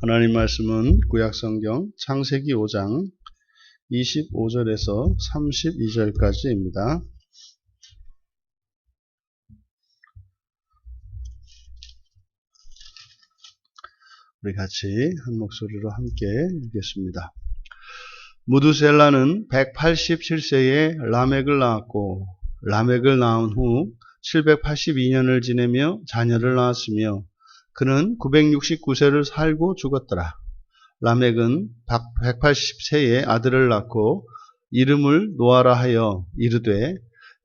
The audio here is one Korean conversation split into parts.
하나님 말씀은 구약성경 창세기 5장 25절에서 32절까지입니다. 우리 같이 한 목소리로 함께 읽겠습니다. 무두셀라는 187세에 라멕을 낳았고 라멕을 낳은 후 782년을 지내며 자녀를 낳았으며 그는 969세를 살고 죽었더라. 라멕은 180세에 아들을 낳고 이름을 노아라 하여 이르되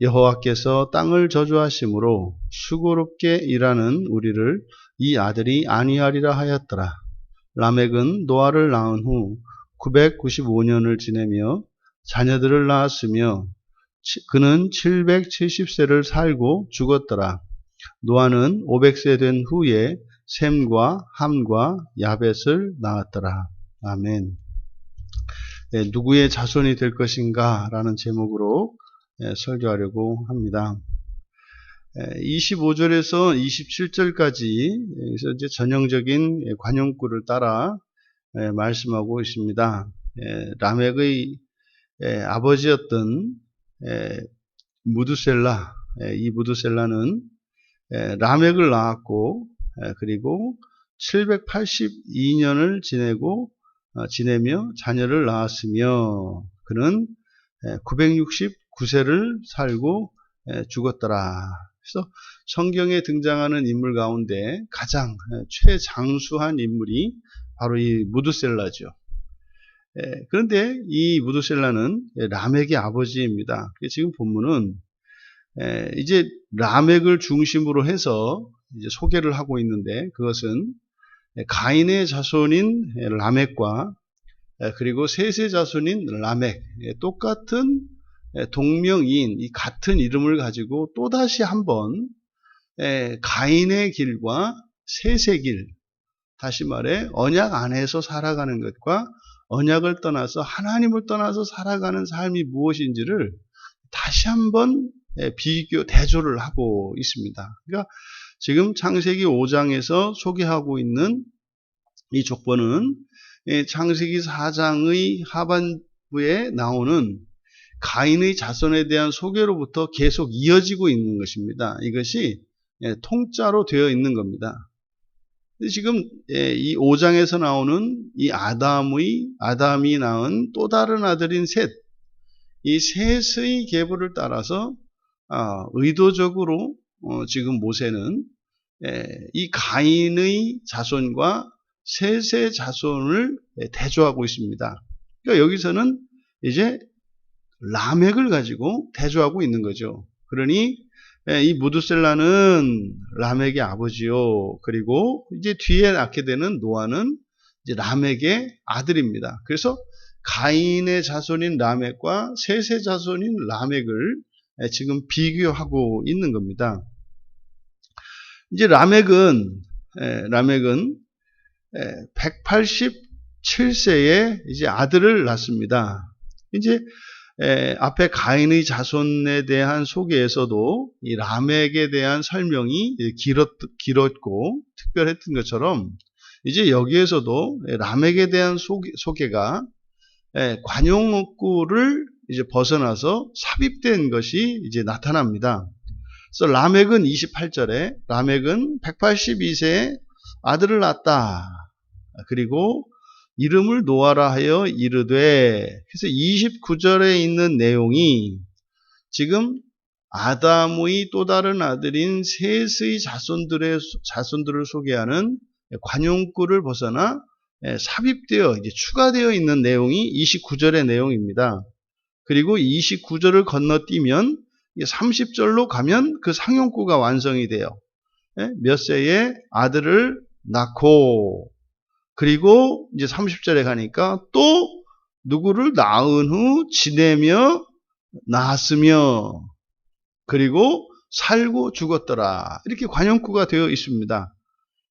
여호와께서 땅을 저주하심으로 수고롭게 일하는 우리를 이 아들이 아니하리라 하였더라. 라멕은 노아를 낳은 후 995년을 지내며 자녀들을 낳았으며 그는 770세를 살고 죽었더라. 노아는 500세 된 후에 셈과 함과 야벳을 낳았더라. 아멘. 예, 누구의 자손이 될 것인가? 라는 제목으로 예, 설교하려고 합니다. 예, 25절에서 27절까지 여기서 이제 전형적인 관용구를 따라 예, 말씀하고 있습니다. 예, 라멕의 예, 아버지였던 예, 무두셀라, 이 무두셀라는 라멕을 낳았고 그리고 782년을 지내고 어, 지내며 자녀를 낳았으며 그는 969세를 살고 죽었더라. 그래서 성경에 등장하는 인물 가운데 가장 최장수한 인물이 바로 이 무드셀라죠. 그런데 이 무드셀라는 라멕의 아버지입니다. 지금 본문은 이제 라멕을 중심으로 해서 이제 소개를 하고 있는데 그것은 가인의 자손인 라멕과 그리고 셋의 자손인 라멕 똑같은 동명이인 이 같은 이름을 가지고 또 다시 한번 가인의 길과 셋의 길 다시 말해 언약 안에서 살아가는 것과 언약을 떠나서 하나님을 떠나서 살아가는 삶이 무엇인지를 다시 한번 비교 대조를 하고 있습니다. 그러니까 지금 창세기 5장에서 소개하고 있는 이 족보는 창세기 4장의 하반부에 나오는 가인의 자손에 대한 소개로부터 계속 이어지고 있는 것입니다. 이것이 통짜로 되어 있는 겁니다. 지금 이 5장에서 나오는 이 아담의 아담이 낳은 또 다른 아들인 셋, 이 셋의 계보를 따라서 아, 의도적으로 어, 지금 모세는 이 가인의 자손과 셋의 자손을 대조하고 있습니다. 그러니까 여기서는 이제 라멕을 가지고 대조하고 있는 거죠. 그러니 이 무드셀라는 라멕의 아버지요. 그리고 이제 뒤에 낳게 되는 노아는 이제 라멕의 아들입니다. 그래서 가인의 자손인 라멕과 셋의 자손인 라멕을 지금 비교하고 있는 겁니다. 이제 라멕은 라멕은 187세에 이제 아들을 낳습니다. 이제 앞에 가인의 자손에 대한 소개에서도 이 라멕에 대한 설명이 길었, 길었고 특별했던 것처럼 이제 여기에서도 라멕에 대한 소개, 소개가 관용구를 이제 벗어나서 삽입된 것이 이제 나타납니다. 그래서 라멕은 28절에 라멕은 182세에 아들을 낳았다. 그리고 이름을 노아라 하여 이르되 그래서 29절에 있는 내용이 지금 아담의 또 다른 아들인 셋의 자손들의 자손들을 소개하는 관용구를 벗어나 삽입되어 이제 추가되어 있는 내용이 29절의 내용입니다. 그리고 29절을 건너뛰면 30절로 가면 그 상용구가 완성이 돼요. 몇 세에 아들을 낳고 그리고 이제 30절에 가니까 또 누구를 낳은 후 지내며 낳았으며 그리고 살고 죽었더라. 이렇게 관용구가 되어 있습니다.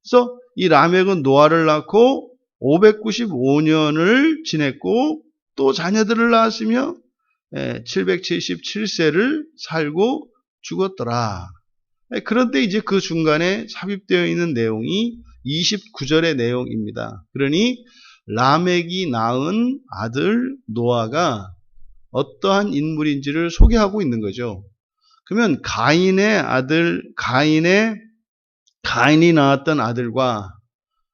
그래서 이 라멕은 노아를 낳고 595년을 지냈고 또 자녀들을 낳았으며 777세를 살고 죽었더라. 그런데 이제 그 중간에 삽입되어 있는 내용이 29절의 내용입니다. 그러니 라멕이 낳은 아들 노아가 어떠한 인물인지를 소개하고 있는 거죠. 그러면 가인의 아들, 가인의, 가인이 낳았던 아들과,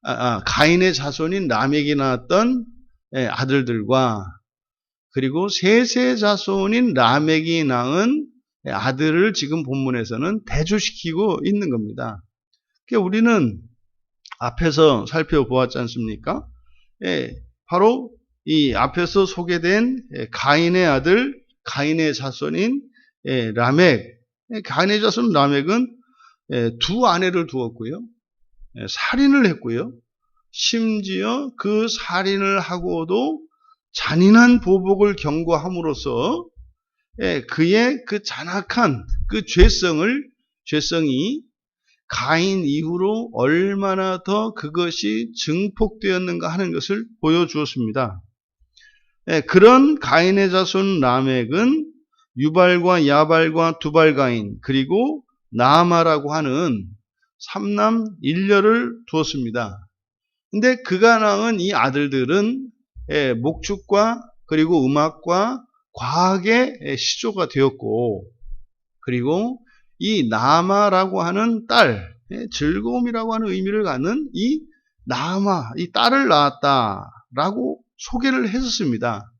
아, 아, 가인의 자손인 라멕이 낳았던 예, 아들들과, 그리고 셋의 자손인 라멕이 낳은 아들을 지금 본문에서는 대조시키고 있는 겁니다. 그러니까 우리는 앞에서 살펴보았지 않습니까? 예, 바로 이 앞에서 소개된 예, 가인의 아들, 가인의 자손인 예, 라멕, 예, 가인의 자손 라멕은 두 아내를 두었고요. 살인을 했고요. 심지어 그 살인을 하고도 잔인한 보복을 경고함으로써 그의 그 잔악한 그 죄성을 죄성이 가인 이후로 얼마나 더 그것이 증폭되었는가 하는 것을 보여주었습니다. 네, 그런 가인의 자손 라멕은 유발과 야발과 두발가인 그리고 나마라고 하는 삼남 일녀를 두었습니다. 근데 그가 낳은 이 아들들은 예, 목축과 그리고 음악과 과학의 시조가 되었고 그리고 이 나마라고 하는 딸 예, 즐거움이라고 하는 의미를 갖는 이 나마 이 딸을 낳았다라고 소개를 했었습니다.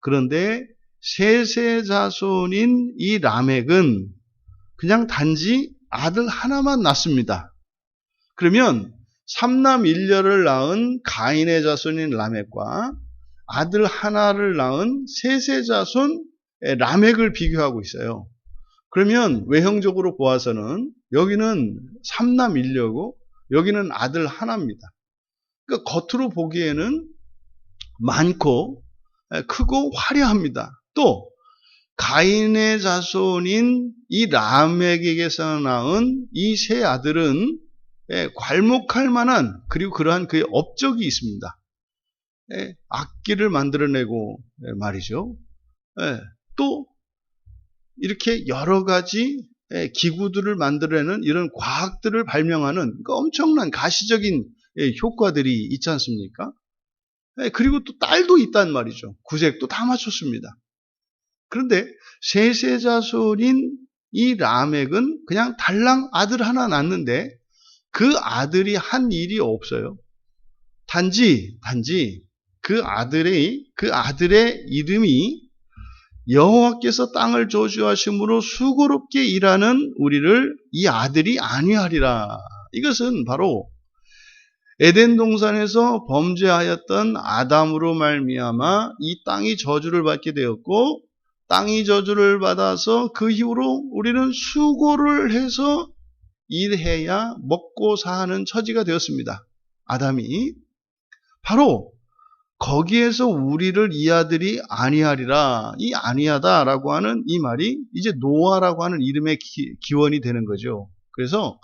그런데 세세 자손인 이 라멕은 그냥 단지 아들 하나만 낳습니다. 그러면 삼남 일녀를 낳은 가인의 자손인 라멕과 아들 하나를 낳은 세세 자손 라멕을 비교하고 있어요. 그러면 외형적으로 보아서는 여기는 삼남 일녀고 여기는 아들 하나입니다. 그러니까 겉으로 보기에는 많고 크고 화려합니다. 또 가인의 자손인 이 람에게서 낳은 이 세 아들은 괄목할 만한 그리고 그러한 그의 업적이 있습니다. 악기를 만들어내고 말이죠. 또 이렇게 여러 가지 기구들을 만들어내는 이런 과학들을 발명하는 그 엄청난 가시적인 효과들이 있지 않습니까? 예, 그리고 또 딸도 있단 말이죠. 구색도 다 맞췄습니다. 그런데 세세자손인 이 라멕은 그냥 달랑 아들 하나 낳는데 그 아들이 한 일이 없어요. 단지 단지 그 아들의 그 아들의 이름이 여호와께서 땅을 저주하심으로 수고롭게 일하는 우리를 이 아들이 안위하리라. 이것은 바로 에덴 동산에서 범죄하였던 아담으로 말미암아 이 땅이 저주를 받게 되었고 땅이 저주를 받아서 그 이후로 우리는 수고를 해서 일해야 먹고 사는 처지가 되었습니다. 아담이 바로 거기에서 우리를 이 아들이 아니하리라 이 아니하다라고 하는 이 말이 이제 노아라고 하는 이름의 기, 원이 되는 거죠. 그래서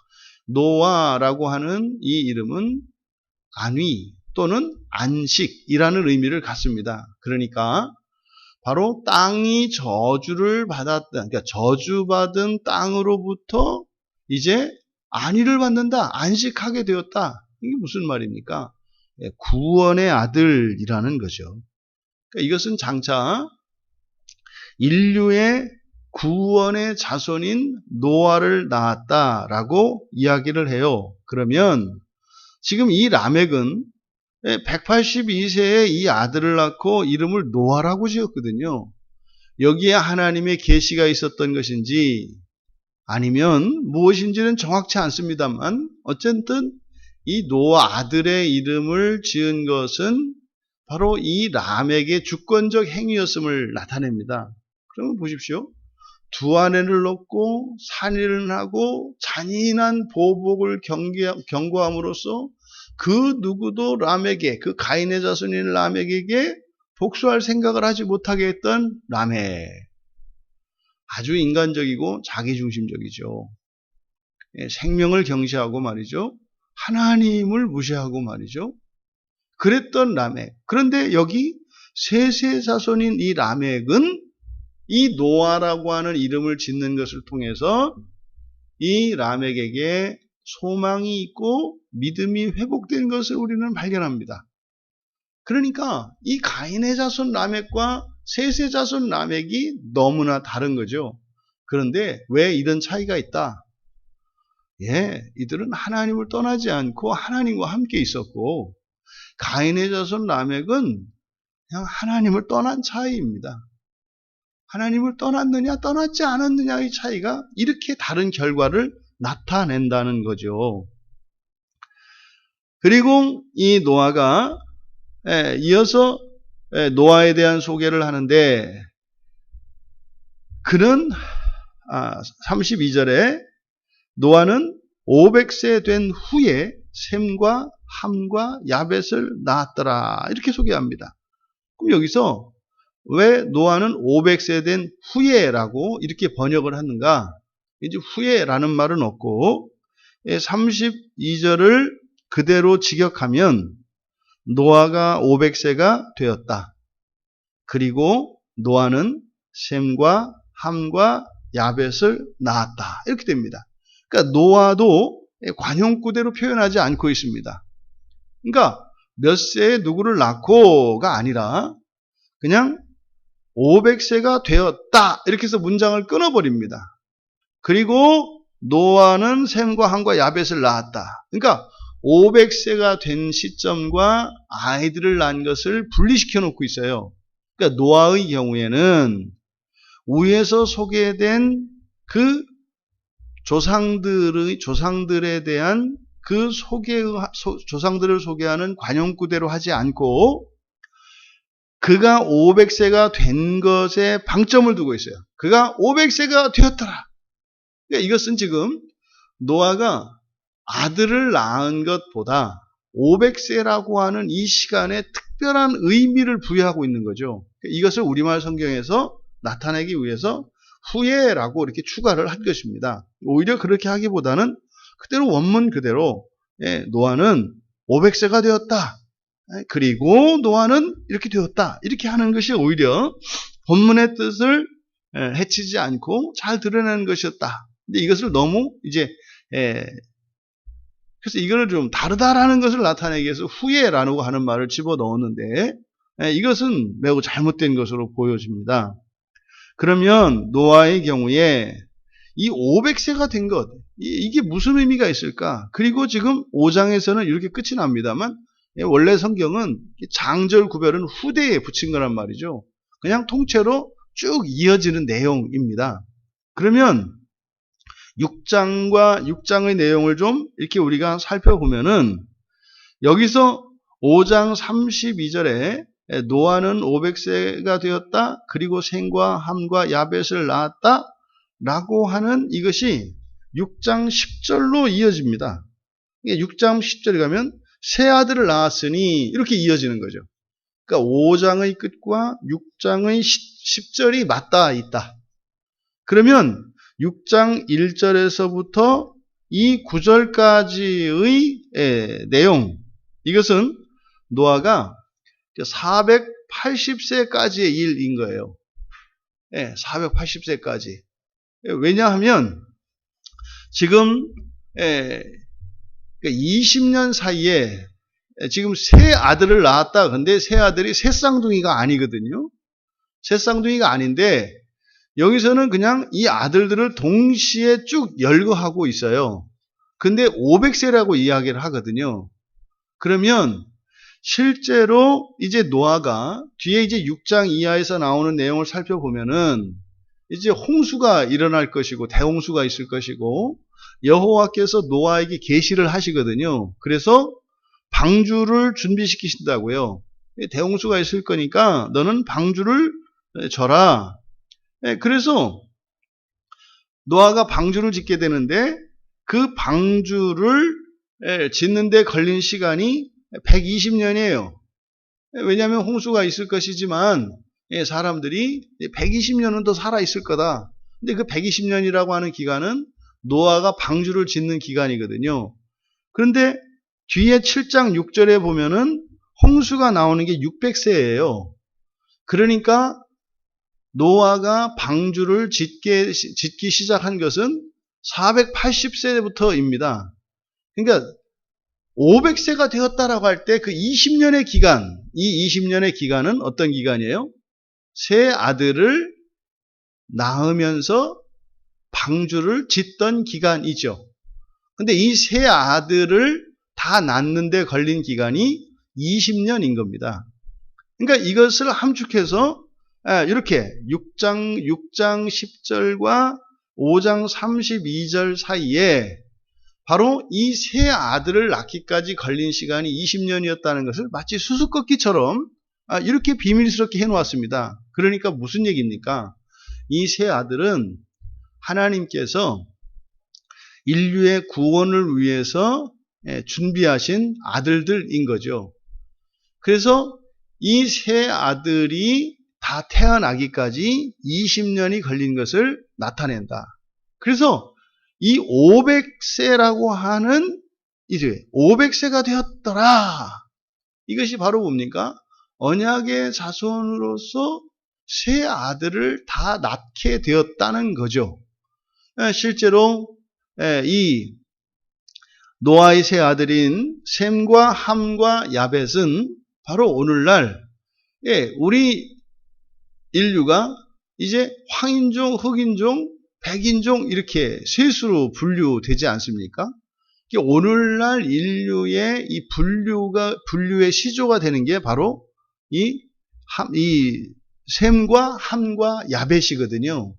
노아라고 하는 이 이름은 안위 또는 안식이라는 의미를 갖습니다. 그러니까 바로 땅이 저주를 받았다. 그러니까 저주받은 땅으로부터 이제 안위를 받는다. 안식하게 되었다. 이게 무슨 말입니까? 예, 구원의 아들이라는 거죠. 그러니까 이것은 장차 인류의 구원의 자손인 노아를 낳았다라고 이야기를 해요. 그러면 지금 이 라멕은 182세에 이 아들을 낳고 이름을 노아라고 지었거든요. 여기에 하나님의 계시가 있었던 것인지 아니면 무엇인지는 정확치 않습니다만 어쨌든 이 노아 아들의 이름을 지은 것은 바로 이 람에게 주권적 행위였음을 나타냅니다. 그러면 보십시오. 두 아내를 놓고 산일을 하고 잔인한 보복을 경고, 함으로써 그 누구도 람에게 그 가인의 자손인 람에게 복수할 생각을 하지 못하게 했던 람에 아주 인간적이고 자기중심적이죠. 예, 생명을 경시하고 말이죠. 하나님을 무시하고 말이죠. 그랬던 라멕. 그런데 여기 세세 자손인 이 라멕은 이 노아라고 하는 이름을 짓는 것을 통해서 이 라멕에게 소망이 있고 믿음이 회복된 것을 우리는 발견합니다. 그러니까 이 가인의 자손 라멕과 셋의 자손 라멕이 너무나 다른 거죠. 그런데 왜 이런 차이가 있다? 예, 이들은 하나님을 떠나지 않고 하나님과 함께 있었고 가인의 자손 라멕은 그냥 하나님을 떠난 차이입니다. 하나님을 떠났느냐 떠났지 않았느냐의 차이가 이렇게 다른 결과를 나타낸다는 거죠. 그리고 이 노아가 예, 이어서 예, 노아에 대한 소개를 하는데 그는 32절에 아, 노아는 500세 된 후에 샘과 함과 야벳을 낳았더라 이렇게 소개합니다. 그럼 여기서 왜 노아는 500세 된 후에라고 이렇게 번역을 하는가? 이제 후에라는 말은 없고 32절을 그대로 직역하면 노아가 500세가 되었다. 그리고 노아는 셈과 함과 야벳을 낳았다. 이렇게 됩니다. 그러니까 노아도 관용구대로 표현하지 않고 있습니다. 그러니까 몇 세에 누구를 낳고가 아니라 그냥 500세가 되었다. 이렇게 해서 문장을 끊어버립니다. 그리고 노아는 샘과 함과 야벳을 낳았다. 그러니까 500세가 된 시점과 아이들을 낳은 것을 분리시켜 놓고 있어요. 그러니까 노아의 경우에는 위에서 소개된 그 조상들의 조상들에 대한 그 소개 조상들을 소개하는 관용구대로 하지 않고 그가 500세가 된 것에 방점을 두고 있어요. 그가 500세가 되었더라. 그러니까 이것은 지금 노아가 아들을 낳은 것보다 500세라고 하는 이 시간에 특별한 의미를 부여하고 있는 거죠. 이것을 우리말 성경에서 나타내기 위해서 후예라고 이렇게 추가를 한 것입니다. 오히려 그렇게 하기보다는 그대로 원문 그대로 예, 노아는 500세가 되었다. 예, 그리고 노아는 이렇게 되었다. 이렇게 하는 것이 오히려 본문의 뜻을 예, 해치지 않고 잘 드러내는 것이었다. 근데 이것을 너무 이제 그래서 이거를 좀 다르다라는 것을 나타내기 위해서 후예라고 하는 말을 집어 넣었는데 이것은 매우 잘못된 것으로 보여집니다. 그러면 노아의 경우에 이 500세가 된 것, 이게 무슨 의미가 있을까? 그리고 지금 5장에서는 이렇게 끝이 납니다만, 원래 성경은 장절 구별은 후대에 붙인 거란 말이죠. 그냥 통째로 쭉 이어지는 내용입니다. 그러면 6장과 6장의 내용을 좀 이렇게 우리가 살펴보면은 여기서 5장 32절에 노아는 500세가 되었다. 그리고 생과 함과 야벳을 낳았다. 라고 하는 이것이 6장 10절로 이어집니다. 6장 10절에 가면 새 아들을 낳았으니 이렇게 이어지는 거죠. 그러니까 5장의 끝과 6장의 10절이 맞닿아 있다. 그러면 6장 1절에서부터 이 9절까지의 내용, 이것은 노아가 480세까지의 일인 거예요. 네, 480세까지. 왜냐하면 지금 20년 사이에 지금 새 아들을 낳았다. 근데 새 아들이 새 쌍둥이가 아니거든요. 새 쌍둥이가 아닌데 여기서는 그냥 이 아들들을 동시에 쭉 열거하고 있어요. 근데 500세라고 이야기를 하거든요. 그러면 실제로 이제 노아가 뒤에 이제 6장 이하에서 나오는 내용을 살펴보면은 이제 홍수가 일어날 것이고 대홍수가 있을 것이고 여호와께서 노아에게 계시를 하시거든요. 그래서 방주를 준비시키신다고요. 대홍수가 있을 거니까 너는 방주를 져라. 예, 그래서 노아가 방주를 짓게 되는데 그 방주를 예, 짓는데 걸린 시간이 120년이에요. 예, 왜냐하면 홍수가 있을 것이지만 사람들이 120년은 더 살아 있을 거다. 근데 그 120년이라고 하는 기간은 노아가 방주를 짓는 기간이거든요. 그런데 뒤에 7장 6절에 보면은 홍수가 나오는 게 600세예요. 그러니까 노아가 방주를 짓게, 짓기 시작한 것은 480세부터입니다. 그러니까 500세가 되었다라고 할 때 그 20년의 기간, 이 20년의 기간은 어떤 기간이에요? 새 아들을 낳으면서 방주를 짓던 기간이죠. 근데 이새 아들을 다 낳는데 걸린 기간이 20년인 겁니다. 그러니까 이것을 함축해서 아, 이렇게 6장 6장 10절과 5장 32절 사이에 바로 이 세 아들을 낳기까지 걸린 시간이 20년이었다는 것을 마치 수수께끼처럼 아, 이렇게 비밀스럽게 해놓았습니다. 그러니까 무슨 얘기입니까? 이 세 아들은 하나님께서 인류의 구원을 위해서 예, 준비하신 아들들인 거죠. 그래서 이 세 아들이 다 태어나기까지 20년이 걸린 것을 나타낸다. 그래서 이 500세라고 하는 이제 500세가 되었더라. 이것이 바로 뭡니까? 언약의 자손으로서 세 아들을 다 낳게 되었다는 거죠. 예, 실제로 예, 이 노아의 세 아들인 셈과 함과 야벳은 바로 오늘날 예, 우리 인류가 이제 황인종, 흑인종, 백인종 이렇게 셋으로 분류되지 않습니까? 오늘날 인류의 이 분류가 분류의 시조가 되는 게 바로 이, 함, 이 셈과 함과 야벳이거든요.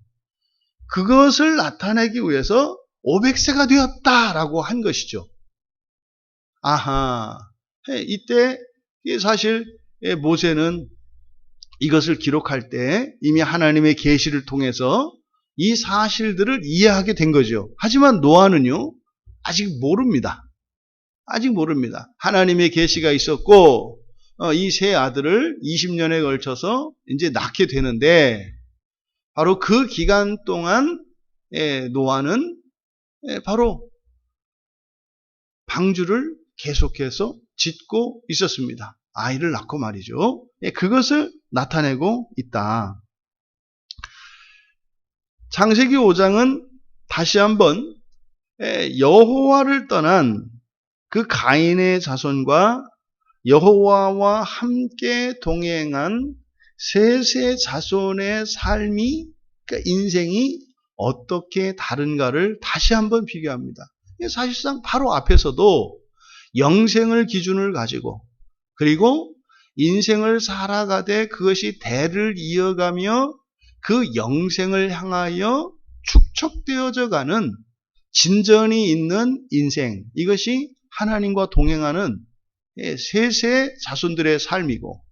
그것을 나타내기 위해서 500세가 되었다라고 한 것이죠. 아하. 이때 사실 모세는 이것을 기록할 때 이미 하나님의 계시를 통해서 이 사실들을 이해하게 된 거죠. 하지만 노아는요. 아직 모릅니다. 아직 모릅니다. 하나님의 계시가 있었고 어, 이세 아들을 20년에 걸쳐서 이제 낳게 되는데 바로 그 기간 동안 노아는 바로 방주를 계속해서 짓고 있었습니다. 아이를 낳고 말이죠. 그것을 나타내고 있다. 창세기 5장은 다시 한번 여호와를 떠난 그 가인의 자손과 여호와와 함께 동행한 세세 자손의 삶이 그러니까 인생이 어떻게 다른가를 다시 한번 비교합니다. 사실상 바로 앞에서도 영생을 기준을 가지고 그리고 인생을 살아가되 그것이 대를 이어가며 그 영생을 향하여 축적되어져 가는 진전이 있는 인생. 이것이 하나님과 동행하는 세세 자손들의 삶이고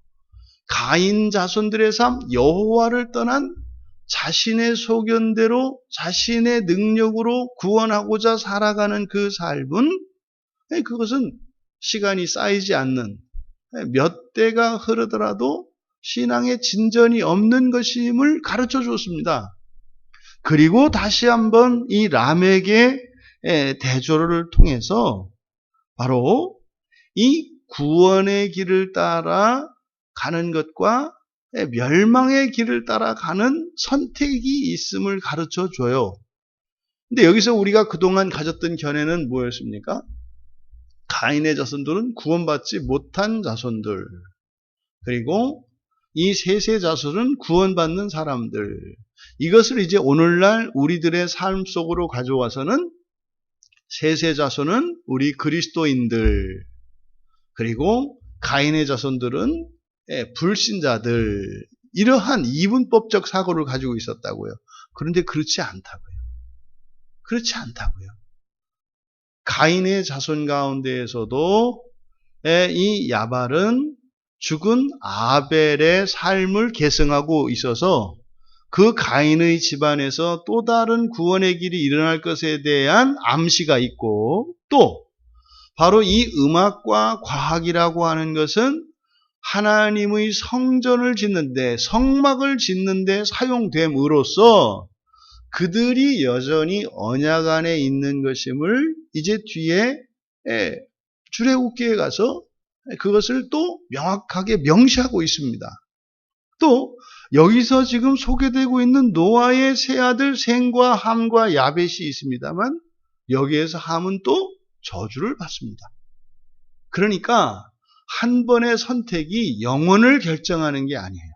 가인 자손들의 삶 여호와를 떠난 자신의 소견대로 자신의 능력으로 구원하고자 살아가는 그 삶은 그것은 시간이 쌓이지 않는 몇 대가 흐르더라도 신앙의 진전이 없는 것임을 가르쳐 주었습니다. 그리고 다시 한번 이 람에게 대조를 통해서 바로 이 구원의 길을 따라 가는 것과 멸망의 길을 따라 가는 선택이 있음을 가르쳐 줘요. 근데 여기서 우리가 그동안 가졌던 견해는 뭐였습니까? 가인의 자손들은 구원받지 못한 자손들. 그리고 이 세세 자손은 구원받는 사람들. 이것을 이제 오늘날 우리들의 삶 속으로 가져와서는 세세 자손은 우리 그리스도인들. 그리고 가인의 자손들은 예, 불신자들. 이러한 이분법적 사고를 가지고 있었다고요. 그런데 그렇지 않다고요. 그렇지 않다고요. 가인의 자손 가운데에서도 이 야발은 죽은 아벨의 삶을 계승하고 있어서 그 가인의 집안에서 또 다른 구원의 길이 일어날 것에 대한 암시가 있고 또 바로 이 음악과 과학이라고 하는 것은 하나님의 성전을 짓는데 성막을 짓는데 사용됨으로써 그들이 여전히 언약 안에 있는 것임을 이제 뒤에 출애굽기에 가서 그것을 또 명확하게 명시하고 있습니다. 또 여기서 지금 소개되고 있는 노아의 세 아들 생과 함과 야벳이 있습니다만 여기에서 함은 또 저주를 받습니다. 그러니까 한 번의 선택이 영혼을 결정하는 게 아니에요.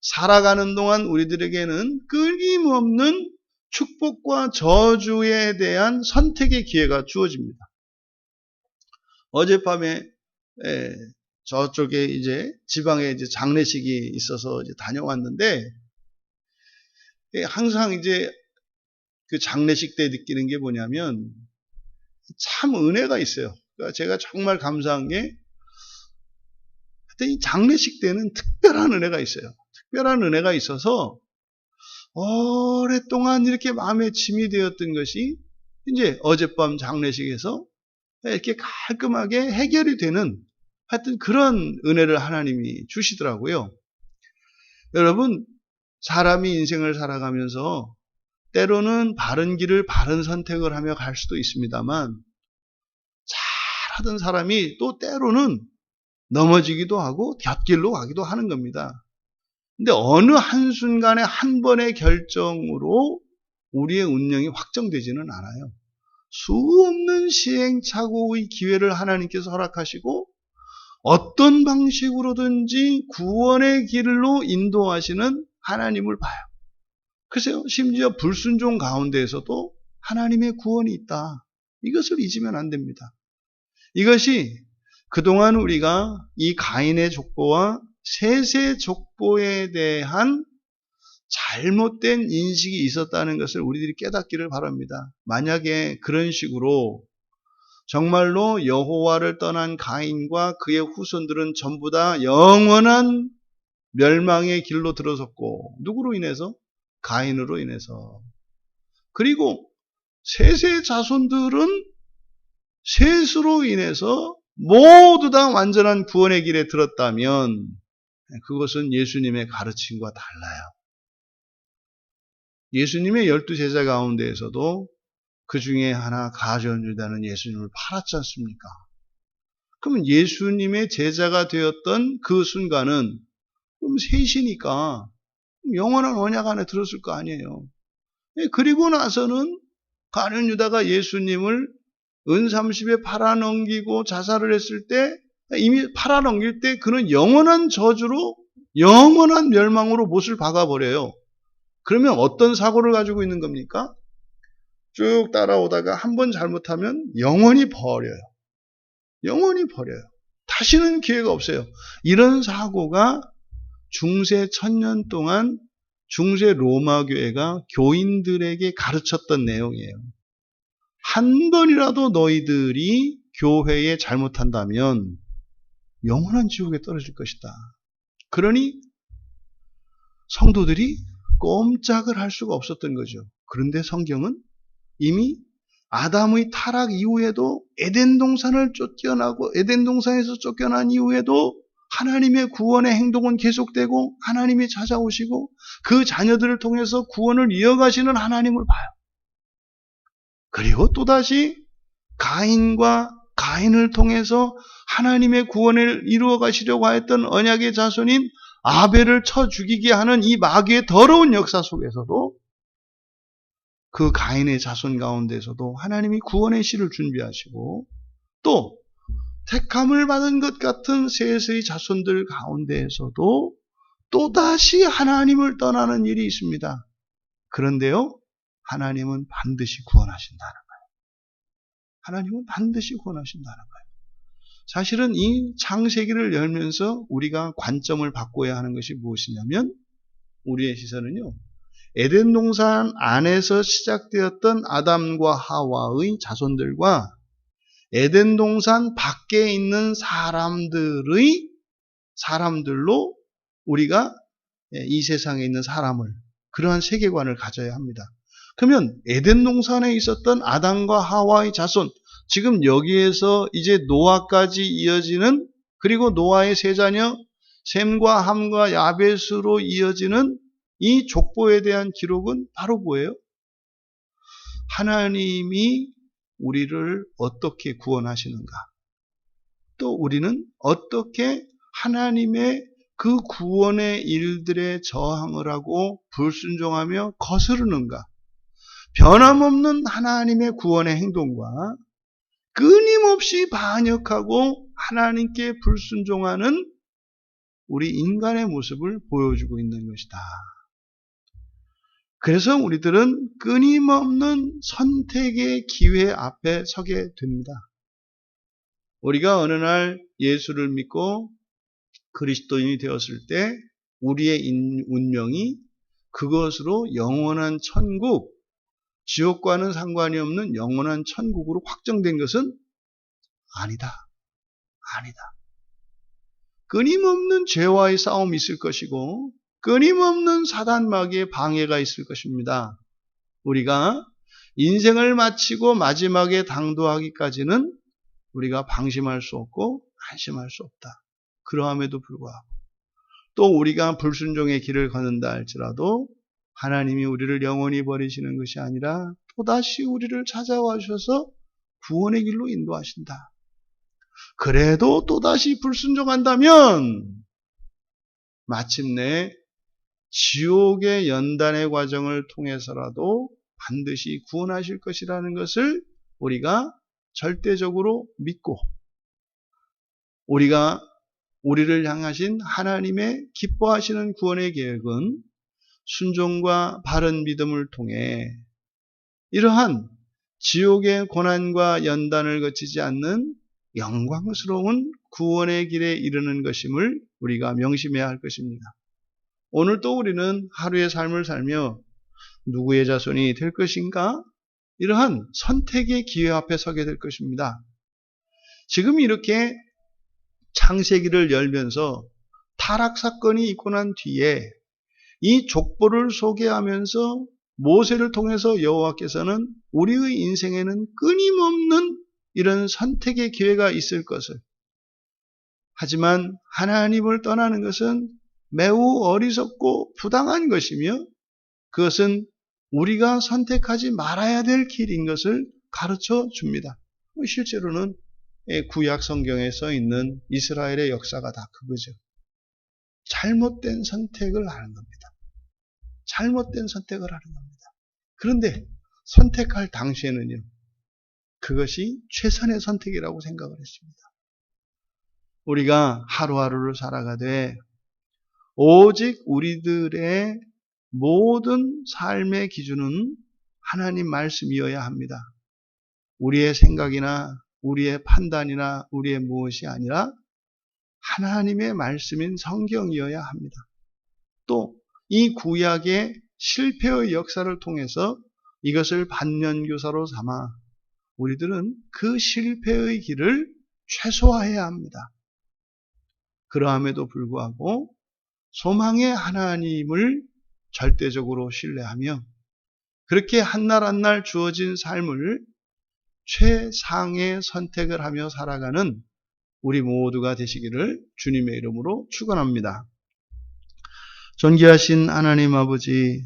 살아가는 동안 우리들에게는 끊임없는 축복과 저주에 대한 선택의 기회가 주어집니다. 어젯밤에 에, 저쪽에 이제 지방에 이제 장례식이 있어서 이제 다녀왔는데 예, 항상 이제 그 장례식 때 느끼는 게 뭐냐면 참 은혜가 있어요. 그러니까 제가 정말 감사한 게 하여튼 이 장례식 때는 특별한 은혜가 있어요. 특별한 은혜가 있어서 오랫동안 이렇게 마음에 짐이 되었던 것이 이제 어젯밤 장례식에서 이렇게 깔끔하게 해결이 되는 하여튼 그런 은혜를 하나님이 주시더라고요. 여러분, 사람이 인생을 살아가면서 때로는 바른 길을 바른 선택을 하며 갈 수도 있습니다만 잘하던 사람이 또 때로는 넘어지기도 하고 곁길로 가기도 하는 겁니다. 근데 어느 한순간에 한 번의 결정으로 우리의 운명이 확정되지는 않아요. 수없는 시행착오의 기회를 하나님께서 허락하시고 어떤 방식으로든지 구원의 길로 인도하시는 하나님을 봐요. 글쎄요, 심지어 불순종 가운데에서도 하나님의 구원이 있다. 이것을 잊으면 안 됩니다. 이것이 그동안 우리가 이 가인의 족보와 셋의 족보에 대한 잘못된 인식이 있었다는 것을 우리들이 깨닫기를 바랍니다. 만약에 그런 식으로 정말로 여호와를 떠난 가인과 그의 후손들은 전부 다 영원한 멸망의 길로 들어섰고 누구로 인해서? 가인으로 인해서. 그리고 셋의 자손들은 셋으로 인해서 모두 다 완전한 구원의 길에 들었다면 그것은 예수님의 가르침과 달라요. 예수님의 열두 제자 가운데에서도 그 중에 하나 가전 유다는 예수님을 팔았지 않습니까? 그러면 예수님의 제자가 되었던 그 순간은 그럼 셋이니까 영원한 언약 안에 들었을 거 아니에요. 예, 그리고 나서는 가련 유다가 예수님을 은 30에 팔아넘기고 자살을 했을 때 이미 팔아넘길 때 그는 영원한 저주로 영원한 멸망으로 못을 박아버려요. 그러면 어떤 사고를 가지고 있는 겁니까? 쭉 따라오다가 한 번 잘못하면 영원히 버려요. 영원히 버려요. 다시는 기회가 없어요. 이런 사고가 중세 천년 동안 중세 로마 교회가 교인들에게 가르쳤던 내용이에요. 한 번이라도 너희들이 교회에 잘못한다면 영원한 지옥에 떨어질 것이다. 그러니 성도들이 꼼짝을 할 수가 없었던 거죠. 그런데 성경은 이미 아담의 타락 이후에도 에덴 동산을 쫓겨나고 에덴 동산에서 쫓겨난 이후에도 하나님의 구원의 행동은 계속되고 하나님이 찾아오시고 그 자녀들을 통해서 구원을 이어가시는 하나님을 봐요. 그리고 또다시 가인과 가인을 통해서 하나님의 구원을 이루어 가시려고 했던 언약의 자손인 아벨을 쳐 죽이게 하는 이 마귀의 더러운 역사 속에서도 그 가인의 자손 가운데서도 하나님이 구원의 씨를 준비하시고 또 택함을 받은 것 같은 셋의 자손들 가운데에서도 또다시 하나님을 떠나는 일이 있습니다. 그런데요, 하나님은 반드시 구원하신다는 거예요. 하나님은 반드시 구원하신다는 거예요. 사실은 이 창세기를 열면서 우리가 관점을 바꿔야 하는 것이 무엇이냐면 우리의 시선은요. 에덴 동산 안에서 시작되었던 아담과 하와의 자손들과 에덴 동산 밖에 있는 사람들의 사람들로 우리가 이 세상에 있는 사람을 그러한 세계관을 가져야 합니다. 그러면 에덴 동산에 있었던 아담과 하와의 자손 지금 여기에서 이제 노아까지 이어지는 그리고 노아의 세 자녀 셈과 함과 야벳으로 이어지는 이 족보에 대한 기록은 바로 뭐예요? 하나님이 우리를 어떻게 구원하시는가? 또 우리는 어떻게 하나님의 그 구원의 일들에 저항을 하고 불순종하며 거스르는가? 변함없는 하나님의 구원의 행동과 끊임없이 반역하고 하나님께 불순종하는 우리 인간의 모습을 보여주고 있는 것이다. 그래서 우리들은 끊임없는 선택의 기회 앞에 서게 됩니다. 우리가 어느 날 예수를 믿고 그리스도인이 되었을 때 우리의 운명이 그것으로 영원한 천국, 지옥과는 상관이 없는 영원한 천국으로 확정된 것은 아니다. 아니다. 끊임없는 죄와의 싸움이 있을 것이고 끊임없는 사단 마귀의 방해가 있을 것입니다. 우리가 인생을 마치고 마지막에 당도하기까지는 우리가 방심할 수 없고 안심할 수 없다. 그러함에도 불구하고 또 우리가 불순종의 길을 걷는다 할지라도 하나님이 우리를 영원히 버리시는 것이 아니라 또다시 우리를 찾아와 주셔서 구원의 길로 인도하신다. 그래도 또다시 불순종한다면 마침내 지옥의 연단의 과정을 통해서라도 반드시 구원하실 것이라는 것을 우리가 절대적으로 믿고 우리가 우리를 향하신 하나님의 기뻐하시는 구원의 계획은 순종과 바른 믿음을 통해 이러한 지옥의 고난과 연단을 거치지 않는 영광스러운 구원의 길에 이르는 것임을 우리가 명심해야 할 것입니다. 오늘 또 우리는 하루의 삶을 살며 누구의 자손이 될 것인가? 이러한 선택의 기회 앞에 서게 될 것입니다. 지금 이렇게 창세기를 열면서 타락 사건이 있고 난 뒤에 이 족보를 소개하면서 모세를 통해서 여호와께서는 우리의 인생에는 끊임없는 이런 선택의 기회가 있을 것을 하지만 하나님을 떠나는 것은 매우 어리석고 부당한 것이며 그것은 우리가 선택하지 말아야 될 길인 것을 가르쳐 줍니다. 실제로는 구약 성경에 써 있는 이스라엘의 역사가 다 그거죠. 잘못된 선택을 하는 겁니다. 잘못된 선택을 하는 겁니다. 그런데 선택할 당시에는요, 그것이 최선의 선택이라고 생각을 했습니다. 우리가 하루하루를 살아가되 오직 우리들의 모든 삶의 기준은 하나님 말씀이어야 합니다. 우리의 생각이나 우리의 판단이나 우리의 무엇이 아니라 하나님의 말씀인 성경이어야 합니다. 또 이 구약의 실패의 역사를 통해서 이것을 반면교사로 삼아 우리들은 그 실패의 길을 최소화해야 합니다. 그러함에도 불구하고 소망의 하나님을 절대적으로 신뢰하며 그렇게 한 날 한 날 주어진 삶을 최상의 선택을 하며 살아가는 우리 모두가 되시기를 주님의 이름으로 축원합니다. 존귀하신 하나님 아버지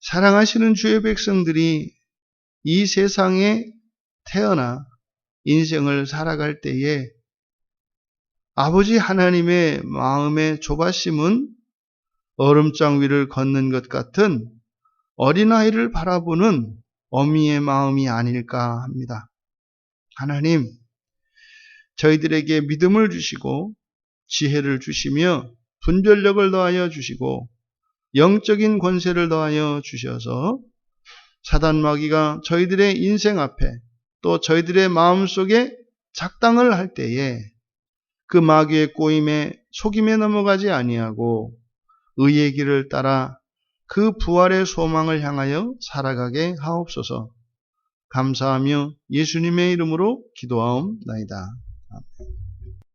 사랑하시는 주의 백성들이 이 세상에 태어나 인생을 살아갈 때에 아버지 하나님의 마음의 조바심은 얼음장 위를 걷는 것 같은 어린아이를 바라보는 어미의 마음이 아닐까 합니다. 하나님, 저희들에게 믿음을 주시고 지혜를 주시며 분별력을 더하여 주시고 영적인 권세를 더하여 주셔서 사단 마귀가 저희들의 인생 앞에 또 저희들의 마음 속에 작당을 할 때에 그 마귀의 꼬임에 속임에 넘어가지 아니하고 의의 길을 따라 그 부활의 소망을 향하여 살아가게 하옵소서. 감사하며 예수님의 이름으로 기도하옵나이다.